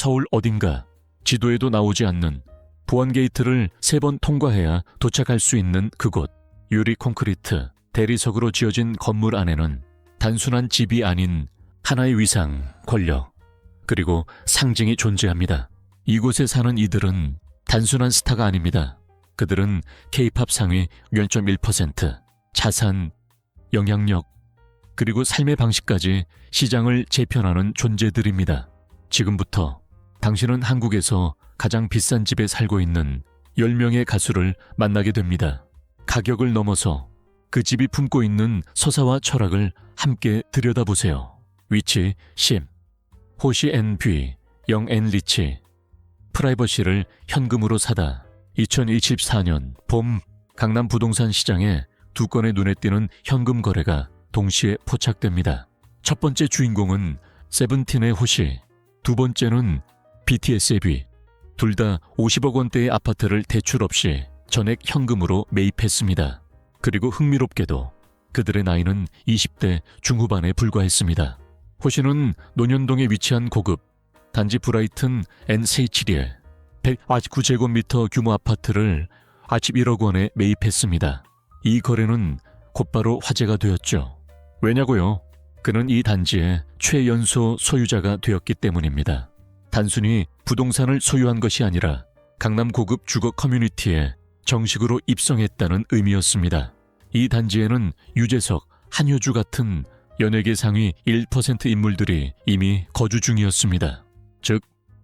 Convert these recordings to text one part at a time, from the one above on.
서울 어딘가 지도에도 나오지 않는 보안 게이트를 세 번 통과해야 도착할 수 있는 그곳. 유리 콘크리트 대리석으로 지어진 건물 안에는 단순한 집이 아닌 하나의 위상, 권력, 그리고 상징이 존재합니다. 이곳에 사는 이들은 단순한 스타가 아닙니다. 그들은 K-팝 상위 0.1%, 자산, 영향력, 그리고 삶의 방식까지 시장을 재편하는 존재들입니다. 지금부터 당신은 한국에서 가장 비싼 집에 살고 있는 10명의 가수를 만나게 됩니다. 가격을 넘어서 그 집이 품고 있는 서사와 철학을 함께 들여다보세요. 위치 10. 호시 앤 뷔, 영앤 리치. 프라이버시를 현금으로 사다. 2024년 봄 강남 부동산 시장에 두 건의 눈에 띄는 현금 거래가 동시에 포착됩니다. 첫 번째 주인공은 세븐틴의 호시, 두 번째는 BTS의 뷔. 둘다 50억 원대의 아파트를 대출 없이 전액 현금으로 매입했습니다. 그리고 흥미롭게도 그들의 나이는 20대 중후반에 불과했습니다. 호시는 논현동에 위치한 고급 단지 브라이튼 N 세이치리에 149제곱미터 규모 아파트를 41억 원에 매입했습니다. 이 거래는 곧바로 화제가 되었죠. 왜냐고요? 그는 이 단지의 최연소 소유자가 되었기 때문입니다. 단순히 부동산을 소유한 것이 아니라 강남 고급 주거 커뮤니티에 정식으로 입성했다는 의미였습니다. 이 단지에는 유재석, 한효주 같은 연예계 상위 1% 인물들이 이미 거주 중이었습니다. 즉,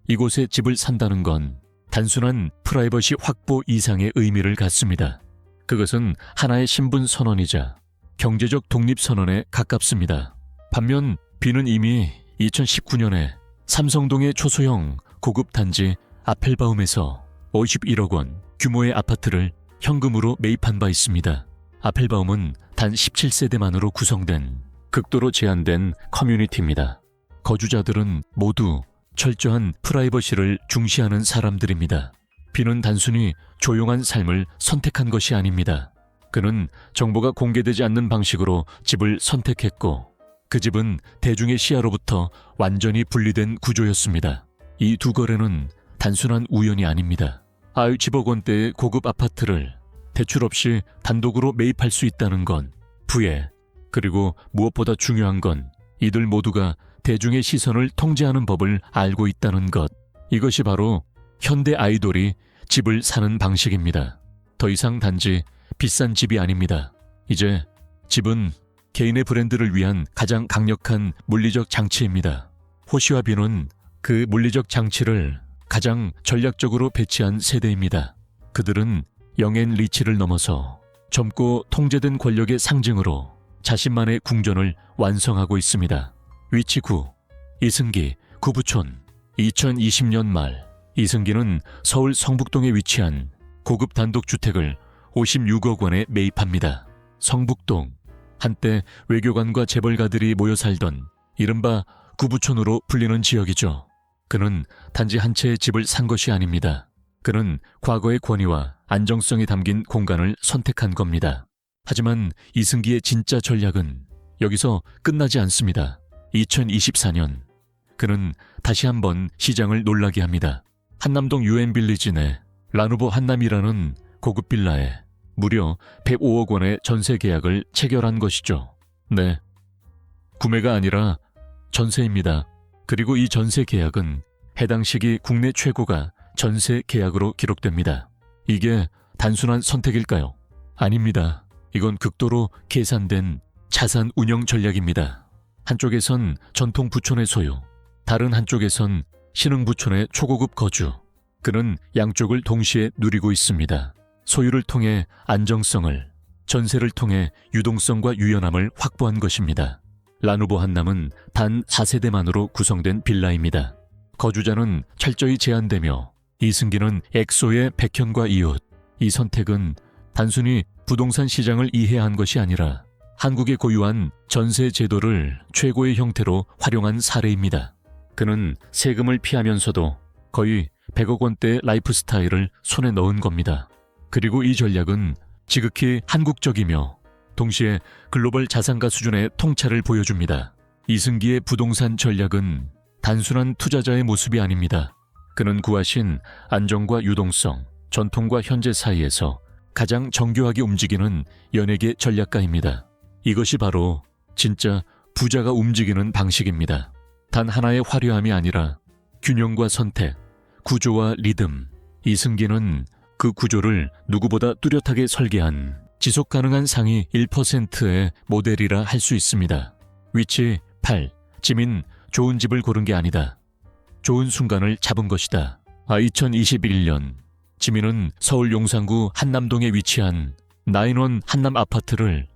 이곳에 집을 산다는 건 단순한 프라이버시 확보 이상의 의미를 갖습니다. 그것은 하나의 신분 선언이자 경제적 독립 선언에 가깝습니다. 반면 비는 이미 2019년에 삼성동의 초소형 고급 단지 아펠바움에서 51억 원 규모의 아파트를 현금으로 매입한 바 있습니다. 아펠바움은 단 17세대만으로 구성된 극도로 제한된 커뮤니티입니다. 거주자들은 모두 철저한 프라이버시를 중시하는 사람들입니다. 비는 단순히 조용한 삶을 선택한 것이 아닙니다. 그는 정보가 공개되지 않는 방식으로 집을 선택했고 그 집은 대중의 시야로부터 완전히 분리된 구조였습니다. 이 두 거래는 단순한 우연이 아닙니다. 아유 10억 원대의 고급 아파트를 대출 없이 단독으로 매입할 수 있다는 건 부의 그리고 무엇보다 중요한 건 이들 모두가 대중의 시선을 통제하는 법을 알고 있다는 것. 이것이 바로 현대 아이돌이 집을 사는 방식입니다. 더 이상 단지 비싼 집이 아닙니다. 이제 집은 개인의 브랜드를 위한 가장 강력한 물리적 장치입니다. 호시와 비는 그 물리적 장치를 가장 전략적으로 배치한 세대입니다. 그들은 영앤 리치를 넘어서 젊고 통제된 권력의 상징으로 자신만의 궁전을 완성하고 있습니다. 위치 9. 이승기, 구부촌. 2020년 말, 이승기는 서울 성북동에 위치한 고급 단독주택을 56억 원에 매입합니다. 성북동. 한때 외교관과 재벌가들이 모여 살던 이른바 구부촌으로 불리는 지역이죠. 그는 단지 한 채의 집을 산 것이 아닙니다. 그는 과거의 권위와 안정성이 담긴 공간을 선택한 겁니다. 하지만 이승기의 진짜 전략은 여기서 끝나지 않습니다. 2024년 그는 다시 한번 시장을 놀라게 합니다. 한남동 유엔 빌리지 내 라누보 한남이라는 고급 빌라에 무려 105억 원의 전세 계약을 체결한 것이죠. 네. 구매가 아니라 전세입니다. 그리고 이 전세 계약은 해당 시기 국내 최고가 전세 계약으로 기록됩니다. 이게 단순한 선택일까요? 아닙니다. 이건 극도로 계산된 자산 운영 전략입니다. 한쪽에선 전통 부촌의 소유, 다른 한쪽에선 신흥 부촌의 초고급 거주. 그는 양쪽을 동시에 누리고 있습니다. 소유를 통해 안정성을, 전세를 통해 유동성과 유연함을 확보한 것입니다. 라누보 한남은 단 4세대만으로 구성된 빌라입니다. 거주자는 철저히 제한되며 이승기는 엑소의 백현과 이웃. 이 선택은 단순히 부동산 시장을 이해한 것이 아니라 한국에 고유한 전세 제도를 최고의 형태로 활용한 사례입니다. 그는 세금을 피하면서도 거의 100억 원대의 라이프 스타일을 손에 넣은 겁니다. 그리고 이 전략은 지극히 한국적이며 동시에 글로벌 자산가 수준의 통찰을 보여줍니다. 이승기의 부동산 전략은 단순한 투자자의 모습이 아닙니다. 그는 구하신 안정과 유동성, 전통과 현재 사이에서 가장 정교하게 움직이는 연예계 전략가입니다. 이것이 바로 진짜 부자가 움직이는 방식입니다. 단 하나의 화려함이 아니라 균형과 선택, 구조와 리듬. 이승기는 그 구조를 누구보다 뚜렷하게 설계한 지속 가능한 상위 1%의 모델이라 할 수 있습니다. 위치 8. 지민 좋은 집을 고른 게 아니다. 좋은 순간을 잡은 것이다. 아, 2021년 지민은 서울 용산구 한남동에 위치한 나인원 한남 아파트를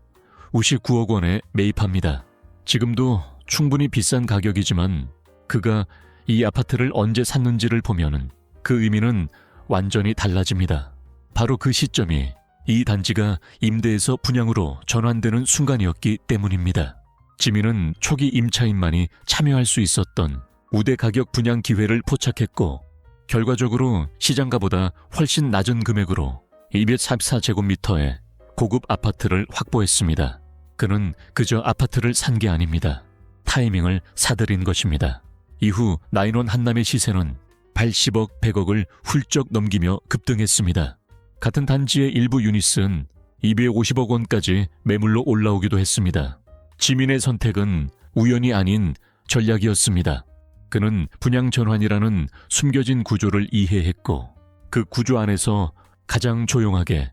59억 원에 매입합니다. 지금도 충분히 비싼 가격이지만 그가 이 아파트를 언제 샀는지를 보면은 그 의미는 완전히 달라집니다. 바로 그 시점이 이 단지가 임대에서 분양으로 전환되는 순간이었기 때문입니다. 지민은 초기 임차인만이 참여할 수 있었던 우대 가격 분양 기회를 포착했고 결과적으로 시장가보다 훨씬 낮은 금액으로 244제곱미터의 고급 아파트를 확보했습니다. 그는 그저 아파트를 산 게 아닙니다. 타이밍을 사들인 것입니다. 이후 나인원 한남의 시세는 80억, 100억을 훌쩍 넘기며 급등했습니다. 같은 단지의 일부 유닛은 250억 원까지 매물로 올라오기도 했습니다. 지민의 선택은 우연이 아닌 전략이었습니다. 그는 분양 전환이라는 숨겨진 구조를 이해했고 그 구조 안에서 가장 조용하게,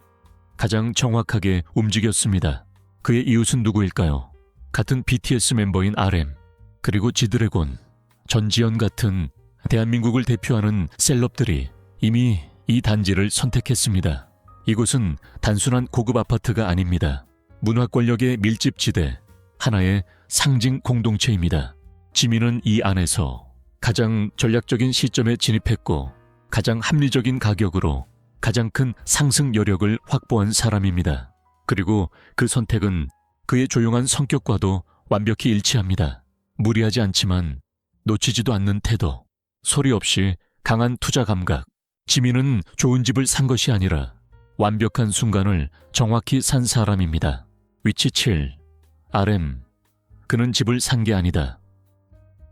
가장 정확하게 움직였습니다. 그의 이웃은 누구일까요? 같은 BTS 멤버인 RM, 그리고 지드래곤, 전지현 같은 대한민국을 대표하는 셀럽들이 이미 이 단지를 선택했습니다. 이곳은 단순한 고급 아파트가 아닙니다. 문화 권력의 밀집 지대, 하나의 상징 공동체입니다. 지민은 이 안에서 가장 전략적인 시점에 진입했고 가장 합리적인 가격으로 가장 큰 상승 여력을 확보한 사람입니다. 그리고 그 선택은 그의 조용한 성격과도 완벽히 일치합니다. 무리하지 않지만 놓치지도 않는 태도, 소리 없이 강한 투자 감각. 지민은 좋은 집을 산 것이 아니라 완벽한 순간을 정확히 산 사람입니다. 위치 7. RM. 그는 집을 산 게 아니다.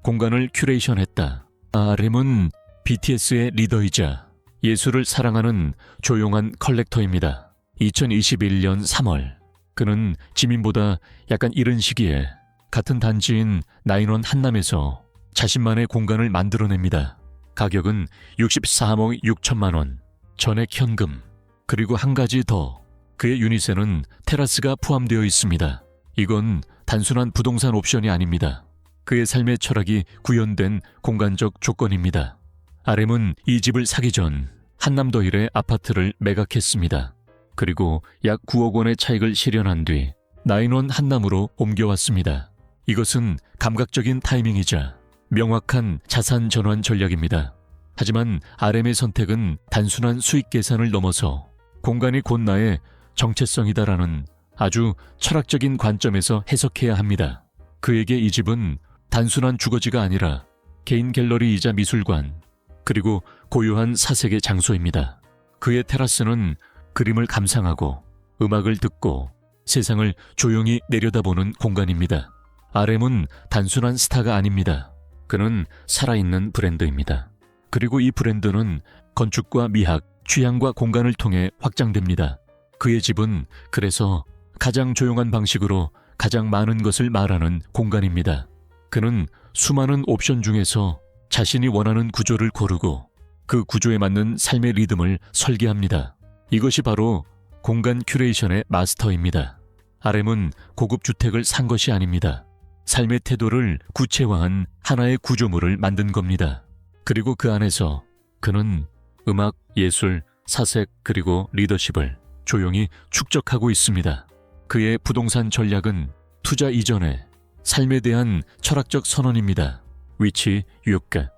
공간을 큐레이션 했다. RM은 BTS의 리더이자 예술을 사랑하는 조용한 컬렉터입니다. 2021년 3월 그는 지민보다 약간 이른 시기에 같은 단지인 나인원 한남에서 자신만의 공간을 만들어냅니다. 가격은 64억 6천만 원, 전액 현금, 그리고 한 가지 더 그의 유닛에는 테라스가 포함되어 있습니다. 이건 단순한 부동산 옵션이 아닙니다. 그의 삶의 철학이 구현된 공간적 조건입니다. RM은 이 집을 사기 전 한남더 일의 아파트를 매각했습니다. 그리고 약 9억 원의 차익을 실현한 뒤 나인원 한남으로 옮겨왔습니다. 이것은 감각적인 타이밍이자 명확한 자산 전환 전략입니다. 하지만 RM의 선택은 단순한 수익 계산을 넘어서 공간이 곧 나의 정체성이다라는 아주 철학적인 관점에서 해석해야 합니다. 그에게 이 집은 단순한 주거지가 아니라 개인 갤러리이자 미술관, 그리고 고요한 사색의 장소입니다. 그의 테라스는 그림을 감상하고 음악을 듣고 세상을 조용히 내려다보는 공간입니다. RM은 단순한 스타가 아닙니다. 그는 살아있는 브랜드입니다. 그리고 이 브랜드는 건축과 미학, 취향과 공간을 통해 확장됩니다. 그의 집은 그래서 가장 조용한 방식으로 가장 많은 것을 말하는 공간입니다. 그는 수많은 옵션 중에서 자신이 원하는 구조를 고르고 그 구조에 맞는 삶의 리듬을 설계합니다. 이것이 바로 공간 큐레이션의 마스터입니다. RM은 고급 주택을 산 것이 아닙니다. 삶의 태도를 구체화한 하나의 구조물을 만든 겁니다. 그리고 그 안에서 그는 음악, 예술, 사색, 그리고 리더십을 조용히 축적하고 있습니다. 그의 부동산 전략은 투자 이전에 삶에 대한 철학적 선언입니다. 위치, 유효가,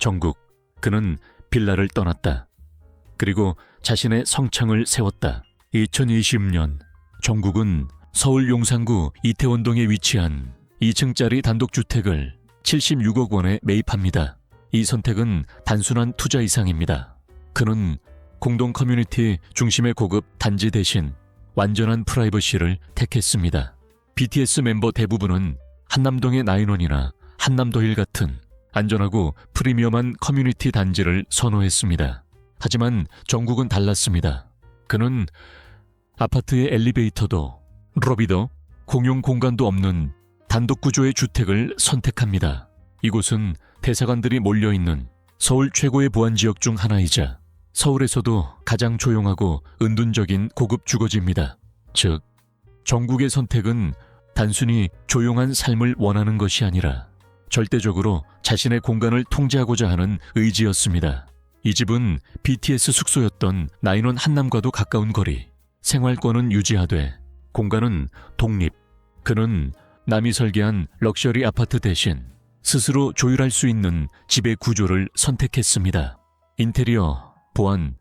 전국. 그는 빌라를 떠났다. 그리고 자신의 성창을 세웠다. 2020년 전국은 서울 용산구 이태원동에 위치한 2층짜리 단독주택을 76억 원에 매입합니다. 이 선택은 단순한 투자 이상입니다. 그는 공동 커뮤니티 중심의 고급 단지 대신 완전한 프라이버시를 택했습니다. BTS 멤버 대부분은 한남동의 나인원이나 한남도일 같은 안전하고 프리미엄한 커뮤니티 단지를 선호했습니다. 하지만 정국은 달랐습니다. 그는 아파트의 엘리베이터도 로비도 공용 공간도 없는 단독 구조의 주택을 선택합니다. 이곳은 대사관들이 몰려있는 서울 최고의 보안 지역 중 하나이자 서울에서도 가장 조용하고 은둔적인 고급 주거지입니다. 즉, 정국의 선택은 단순히 조용한 삶을 원하는 것이 아니라 절대적으로 자신의 공간을 통제하고자 하는 의지였습니다. 이 집은 BTS 숙소였던 나인원 한남과도 가까운 거리, 생활권은 유지하되 공간은 독립. 그는 남이 설계한 럭셔리 아파트 대신 스스로 조율할 수 있는 집의 구조를 선택했습니다. 인테리어, 보안,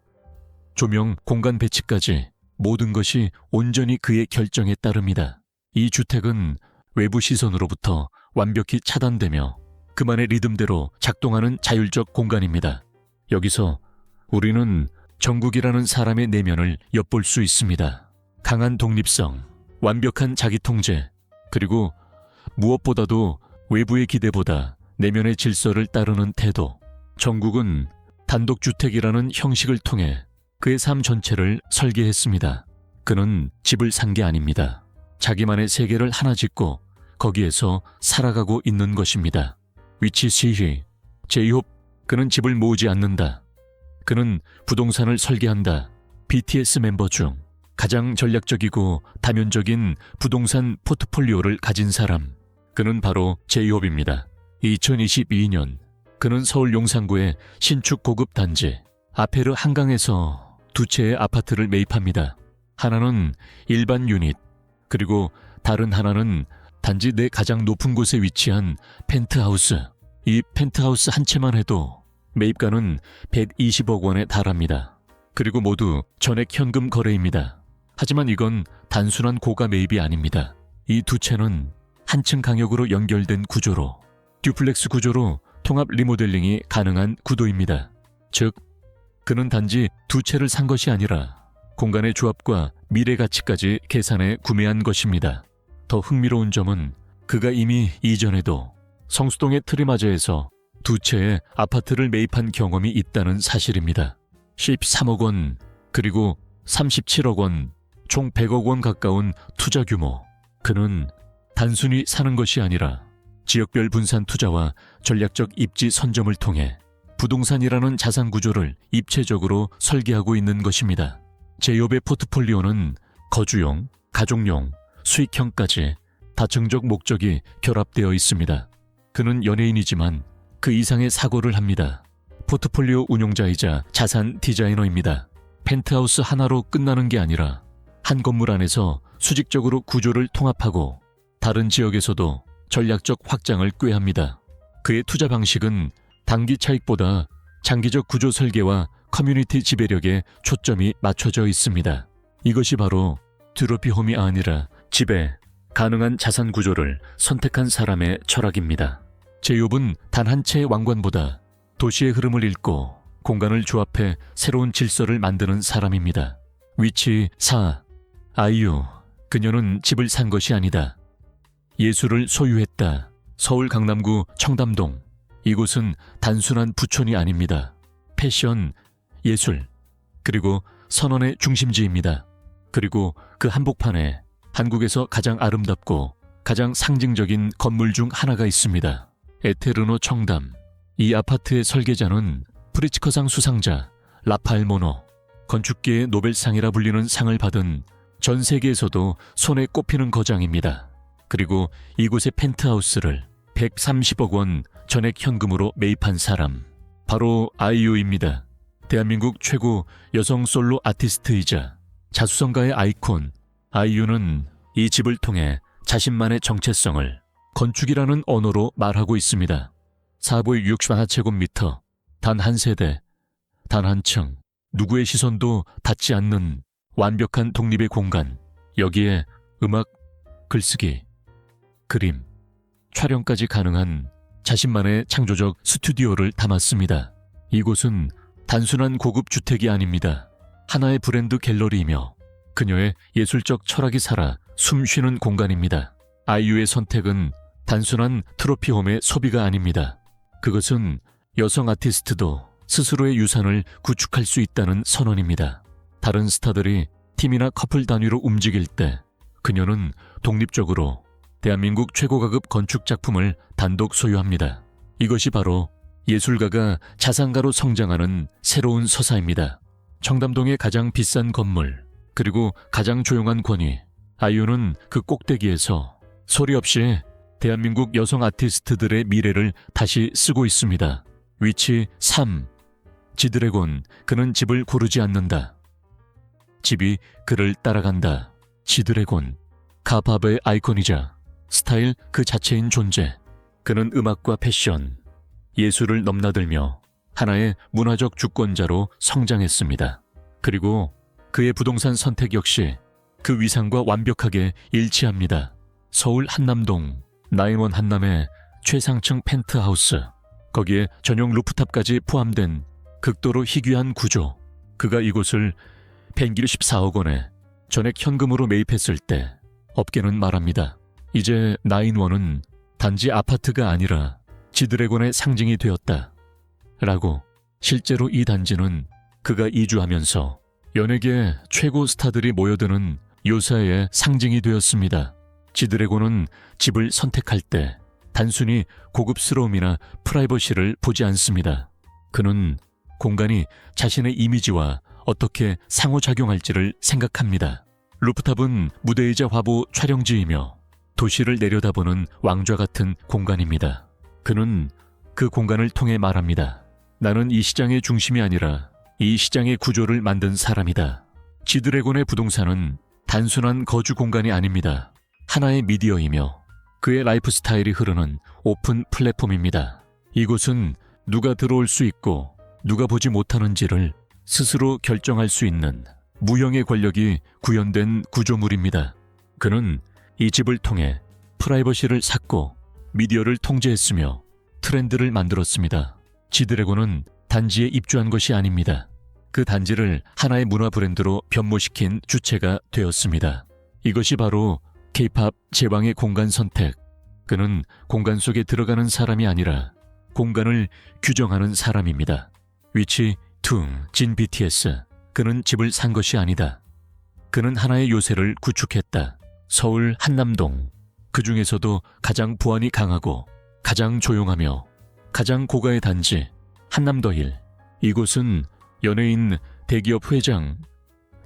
조명, 공간 배치까지 모든 것이 온전히 그의 결정에 따릅니다. 이 주택은 외부 시선으로부터 완벽히 차단되며 그만의 리듬대로 작동하는 자율적 공간입니다. 여기서 우리는 정국이라는 사람의 내면을 엿볼 수 있습니다. 강한 독립성, 완벽한 자기 통제, 그리고 무엇보다도 외부의 기대보다 내면의 질서를 따르는 태도. 정국은 단독주택이라는 형식을 통해 그의 삶 전체를 설계했습니다. 그는 집을 산 게 아닙니다. 자기만의 세계를 하나 짓고 거기에서 살아가고 있는 것입니다. 위치 시희, 제이홉, 그는 집을 모으지 않는다. 그는 부동산을 설계한다. BTS 멤버 중 가장 전략적이고 다면적인 부동산 포트폴리오를 가진 사람. 그는 바로 제이홉입니다. 2022년 그는 서울 용산구의 신축 고급 단지 아페르 한강에서 두 채의 아파트를 매입합니다. 하나는 일반 유닛, 그리고 다른 하나는 단지 내 가장 높은 곳에 위치한 펜트하우스. 이 펜트하우스 한 채만 해도 매입가는 120억 원에 달합니다. 그리고 모두 전액 현금 거래입니다. 하지만 이건 단순한 고가 매입이 아닙니다. 이 두 채는 한층 강역으로 연결된 구조로 듀플렉스 구조로 통합 리모델링이 가능한 구도입니다. 즉, 그는 단지 두 채를 산 것이 아니라 공간의 조합과 미래 가치까지 계산해 구매한 것입니다. 더 흥미로운 점은 그가 이미 이전에도 성수동의 트리마저에서 두 채의 아파트를 매입한 경험이 있다는 사실입니다. 13억 원, 그리고 37억 원, 총 100억 원 가까운 투자 규모. 그는 단순히 사는 것이 아니라 지역별 분산 투자와 전략적 입지 선점을 통해 부동산이라는 자산 구조를 입체적으로 설계하고 있는 것입니다. 제이홉의 포트폴리오는 거주용, 가족용, 수익형까지 다층적 목적이 결합되어 있습니다. 그는 연예인이지만 그 이상의 사고를 합니다. 포트폴리오 운용자이자 자산 디자이너입니다. 펜트하우스 하나로 끝나는 게 아니라 한 건물 안에서 수직적으로 구조를 통합하고 다른 지역에서도 전략적 확장을 꾀합니다. 그의 투자 방식은 단기 차익보다 장기적 구조 설계와 커뮤니티 지배력에 초점이 맞춰져 있습니다. 이것이 바로 드로피 홈이 아니라 지배, 가능한 자산 구조를 선택한 사람의 철학입니다. 제욥은 단 한 채의 왕관보다 도시의 흐름을 읽고 공간을 조합해 새로운 질서를 만드는 사람입니다. 위치 4. 아이유. 그녀는 집을 산 것이 아니다. 예술을 소유했다. 서울 강남구 청담동. 이곳은 단순한 부촌이 아닙니다. 패션, 예술, 그리고 선언의 중심지입니다. 그리고 그 한복판에 한국에서 가장 아름답고 가장 상징적인 건물 중 하나가 있습니다. 에테르노 청담. 이 아파트의 설계자는 프리츠커상 수상자 라파엘 모노. 건축계의 노벨상이라 불리는 상을 받은 전 세계에서도 손에 꼽히는 거장입니다. 그리고 이곳의 펜트하우스를 130억 원 전액 현금으로 매입한 사람. 바로 아이유입니다. 대한민국 최고 여성 솔로 아티스트이자 자수성가의 아이콘 아이유는 이 집을 통해 자신만의 정체성을 건축이라는 언어로 말하고 있습니다. 사보의 64제곱미터, 단 한 세대, 단 한 층, 누구의 시선도 닿지 않는 완벽한 독립의 공간. 여기에 음악, 글쓰기, 그림, 촬영까지 가능한 자신만의 창조적 스튜디오를 담았습니다. 이곳은 단순한 고급 주택이 아닙니다. 하나의 브랜드 갤러리이며 그녀의 예술적 철학이 살아 숨 쉬는 공간입니다. 아이유의 선택은 단순한 트로피홈의 소비가 아닙니다. 그것은 여성 아티스트도 스스로의 유산을 구축할 수 있다는 선언입니다. 다른 스타들이 팀이나 커플 단위로 움직일 때 그녀는 독립적으로 대한민국 최고가급 건축 작품을 단독 소유합니다. 이것이 바로 예술가가 자산가로 성장하는 새로운 서사입니다. 청담동의 가장 비싼 건물, 그리고 가장 조용한 권위. 아이유는 그 꼭대기에서 소리 없이 대한민국 여성 아티스트들의 미래를 다시 쓰고 있습니다. 위치 3. 지드래곤, 그는 집을 고르지 않는다. 집이 그를 따라간다. 지드래곤, 가팝의 아이콘이자 스타일 그 자체인 존재. 그는 음악과 패션, 예술을 넘나들며 하나의 문화적 주권자로 성장했습니다. 그리고 그의 부동산 선택 역시 그 위상과 완벽하게 일치합니다. 서울 한남동 나인원 한남의 최상층 펜트하우스 거기에 전용 루프탑까지 포함된 극도로 희귀한 구조 그가 이곳을 펜길 14억 원에 전액 현금으로 매입했을 때 업계는 말합니다. 이제 나인원은 단지 아파트가 아니라 지드래곤의 상징이 되었다. 라고 실제로 이 단지는 그가 이주하면서 연예계 최고 스타들이 모여드는 요사의 상징이 되었습니다. 지드래곤은 집을 선택할 때 단순히 고급스러움이나 프라이버시를 보지 않습니다. 그는 공간이 자신의 이미지와 어떻게 상호작용할지를 생각합니다. 루프탑은 무대이자 화보 촬영지이며 도시를 내려다보는 왕좌 같은 공간입니다. 그는 그 공간을 통해 말합니다. 나는 이 시장의 중심이 아니라 이 시장의 구조를 만든 사람이다. 지드래곤의 부동산은 단순한 거주 공간이 아닙니다. 하나의 미디어이며 그의 라이프 스타일이 흐르는 오픈 플랫폼입니다. 이곳은 누가 들어올 수 있고 누가 보지 못하는지를 스스로 결정할 수 있는 무형의 권력이 구현된 구조물입니다. 그는 이 집을 통해 프라이버시를 샀고 미디어를 통제했으며 트렌드를 만들었습니다. 지드래곤은 단지에 입주한 것이 아닙니다. 그 단지를 하나의 문화 브랜드로 변모시킨 주체가 되었습니다. 이것이 바로 케이팝 제왕의 공간 선택. 그는 공간 속에 들어가는 사람이 아니라 공간을 규정하는 사람입니다. 위치 퉁, 진 BTS. 그는 집을 산 것이 아니다. 그는 하나의 요새를 구축했다. 서울 한남동. 그 중에서도 가장 보안이 강하고 가장 조용하며 가장 고가의 단지 한남더힐. 이곳은 연예인, 대기업 회장,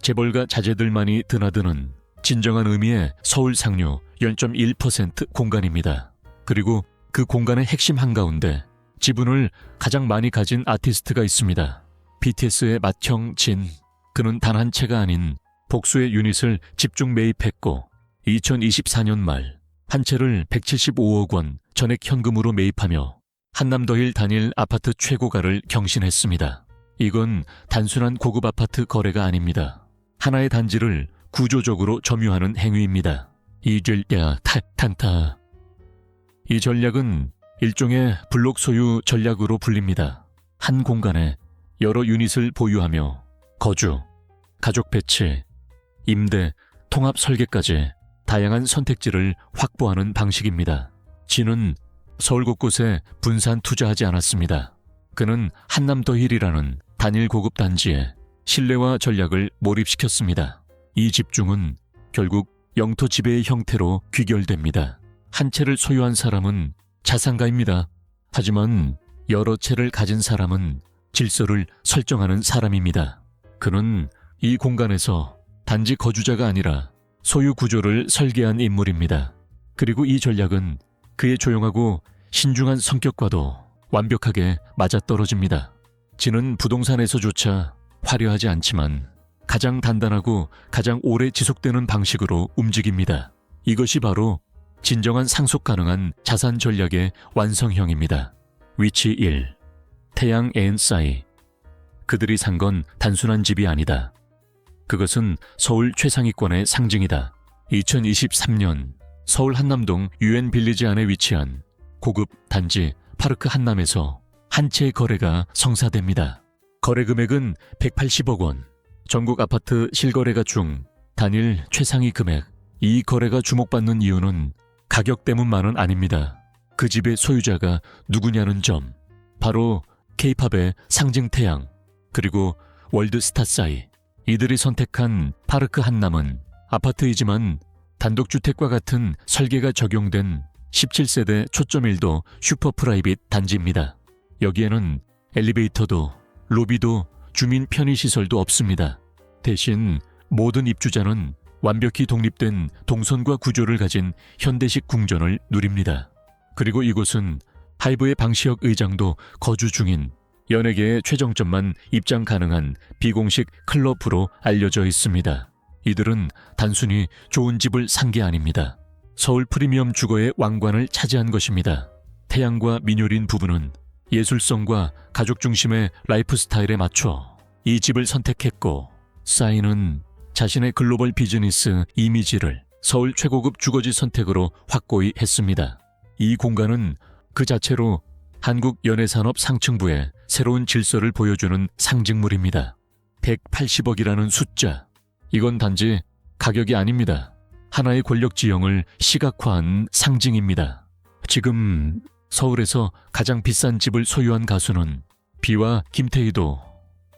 재벌가 자제들만이 드나드는 진정한 의미의 서울 상류 0.1% 공간입니다. 그리고 그 공간의 핵심 한가운데 지분을 가장 많이 가진 아티스트가 있습니다. BTS의 맏형 진. 그는 단 한 채가 아닌 복수의 유닛을 집중 매입했고 2024년 말 한 채를 175억 원 전액 현금으로 매입하며 한남더힐 단일 아파트 최고가를 경신했습니다. 이건 단순한 고급 아파트 거래가 아닙니다. 하나의 단지를 구조적으로 점유하는 행위입니다. 이 전략 탄타. 이 전략은 일종의 블록 소유 전략으로 불립니다. 한 공간에 여러 유닛을 보유하며 거주, 가족 배치, 임대, 통합 설계까지 다양한 선택지를 확보하는 방식입니다. 진은 서울 곳곳에 분산 투자하지 않았습니다. 그는 한남더 힐이라는 단일 고급 단지에 신뢰와 전략을 몰입시켰습니다. 이 집중은 결국 영토 지배의 형태로 귀결됩니다. 한 채를 소유한 사람은 자산가입니다. 하지만 여러 채를 가진 사람은 질서를 설정하는 사람입니다. 그는 이 공간에서 단지 거주자가 아니라 소유 구조를 설계한 인물입니다. 그리고 이 전략은 그의 조용하고 신중한 성격과도 완벽하게 맞아떨어집니다. 지는 부동산에서조차 화려하지 않지만 가장 단단하고 가장 오래 지속되는 방식으로 움직입니다. 이것이 바로 진정한 상속 가능한 자산 전략의 완성형입니다. 위치 1. 태양 앤사이. 그들이 산 건 단순한 집이 아니다. 그것은 서울 최상위권의 상징이다. 2023년 서울 한남동 유엔 빌리지 안에 위치한 고급 단지 파르크 한남에서 한 채의 거래가 성사됩니다. 거래 금액은 180억 원. 전국 아파트 실거래가 중 단일 최상위 금액. 이 거래가 주목받는 이유는 가격 때문만은 아닙니다. 그 집의 소유자가 누구냐는 점. 바로 케이팝의 상징 태양, 그리고 월드 스타 사이. 이들이 선택한 파르크 한남은 아파트이지만 단독주택과 같은 설계가 적용된 17세대 초점 1도 슈퍼 프라이빗 단지입니다. 여기에는 엘리베이터도 로비도 주민 편의시설도 없습니다. 대신 모든 입주자는 완벽히 독립된 동선과 구조를 가진 현대식 궁전을 누립니다. 그리고 이곳은 하이브의 방시혁 의장도 거주 중인 연예계의 최정점만 입장 가능한 비공식 클럽으로 알려져 있습니다. 이들은 단순히 좋은 집을 산 게 아닙니다. 서울 프리미엄 주거의 왕관을 차지한 것입니다. 태양과 민효린 부부는 예술성과 가족 중심의 라이프 스타일에 맞춰 이 집을 선택했고, 사인은 자신의 글로벌 비즈니스 이미지를 서울 최고급 주거지 선택으로 확고히 했습니다. 이 공간은 그 자체로 한국 연예산업 상층부의 새로운 질서를 보여주는 상징물입니다. 180억이라는 숫자. 이건 단지 가격이 아닙니다. 하나의 권력 지형을 시각화한 상징입니다. 지금 서울에서 가장 비싼 집을 소유한 가수는 비와 김태희도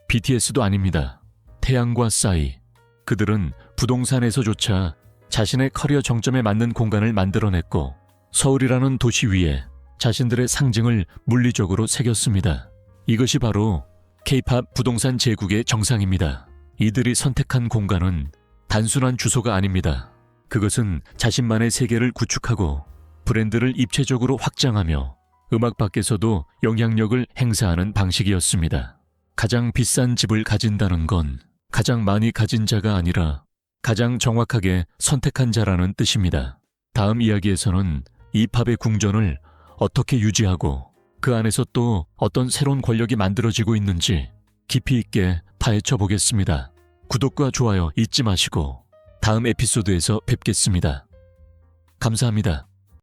BTS도 아닙니다. 태양과 싸이. 그들은 부동산에서조차 자신의 커리어 정점에 맞는 공간을 만들어냈고 서울이라는 도시 위에 자신들의 상징을 물리적으로 새겼습니다. 이것이 바로 K-팝 부동산 제국의 정상입니다. 이들이 선택한 공간은 단순한 주소가 아닙니다. 그것은 자신만의 세계를 구축하고 브랜드를 입체적으로 확장하며 음악 밖에서도 영향력을 행사하는 방식이었습니다. 가장 비싼 집을 가진다는 건 가장 많이 가진 자가 아니라 가장 정확하게 선택한 자라는 뜻입니다. 다음 이야기에서는 이 팝의 궁전을 어떻게 유지하고 그 안에서 또 어떤 새로운 권력이 만들어지고 있는지 깊이 있게 파헤쳐 보겠습니다. 구독과 좋아요 잊지 마시고 다음 에피소드에서 뵙겠습니다. 감사합니다.